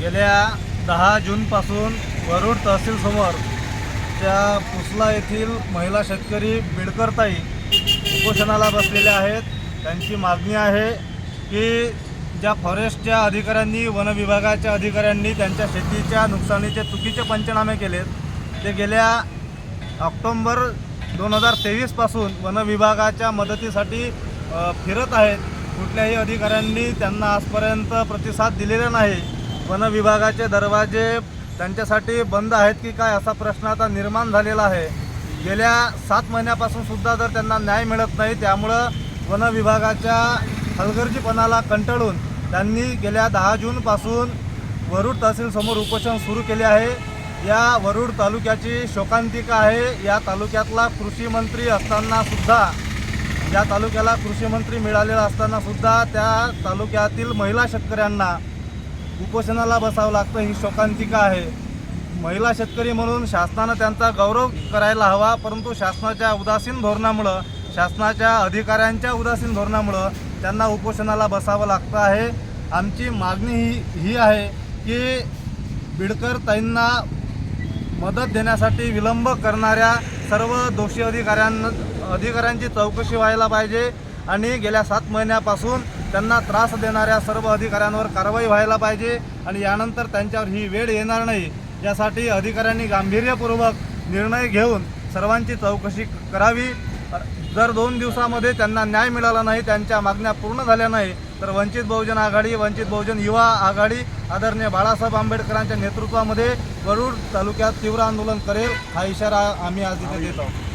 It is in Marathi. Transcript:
गेल्या दहा जूनपासून वरुड तहसीलसमोर त्या पुसला येथील महिला शेतकरी बिडकरताई उपोषणाला बसलेल्या आहेत. त्यांची मागणी आहे की ज्या फॉरेस्टच्या अधिकाऱ्यांनी वन विभागाच्या अधिकाऱ्यांनी त्यांच्या शेतीच्या नुकसानीचे चुकीचे पंचनामे केलेत ते गेल्या ऑक्टोंबर दोन हजार तेवीसपासून वन विभागाच्या मदतीसाठी फिरत आहेत. कुठल्याही अधिकाऱ्यांनी त्यांना आजपर्यंत प्रतिसाद दिलेला नाही. वन विभागाचे दरवाजे त्यांच्यासाठी बंद आहेत की काय असा प्रश्न आता निर्माण झालेला आहे. गेल्या सात महिन्यापासून सुद्धा जर त्यांना न्याय मिळत नाही त्यामुळं वन विभागाच्या हलगर्जीपणाला कंटाळून त्यांनी गेल्या दहा जूनपासून वरुड तहसीलसमोर उपोषण सुरू केले आहे. या वरुड तालुक्याची शोकांतिका आहे. या तालुक्यातला कृषी मंत्री असताना सुद्धा या तालुक्याला कृषी मंत्री मिळालेला असताना सुद्धा त्या तालुक्यातील महिला शेतकऱ्यांना उपोषणाला बसावं लागतं ही शोकांतिका आहे. महिला शेतकरी म्हणून शासनानं त्यांचा गौरव करायला हवा परंतु शासनाच्या उदासीन धोरणामुळं शासनाच्या अधिकाऱ्यांच्या उदासीन धोरणामुळं त्यांना उपोषणाला बसावं लागतं आहे. आमची मागणी ही ही आहे की बिडकर ताईंना मदत देण्यासाठी विलंब करणाऱ्या सर्व दोषी अधिकाऱ्यांना अधिकाऱ्यांची चौकशी व्हायला पाहिजे आणि गेल्या सात महिन्यापासून त्यांना त्रास देणाऱ्या सर्व अधिकाऱ्यांवर कारवाई व्हायला पाहिजे आणि यानंतर त्यांच्यावर ही वेळ येणार नाही. यासाठी अधिकाऱ्यांनी गांभीर्यपूर्वक निर्णय घेऊन सर्वांची चौकशी करावी. जर दोन दिवसामध्ये त्यांना न्याय मिळाला नाही त्यांच्या मागण्या पूर्ण झाल्या नाही तर वंचित बहुजन आघाडी वंचित बहुजन युवा आघाडी आदरणीय बाळासाहेब आंबेडकरांच्या नेतृत्वामध्ये वरुड तालुक्यात तीव्र आंदोलन करेल. हा इशारा आम्ही आज इथे देत. आहोत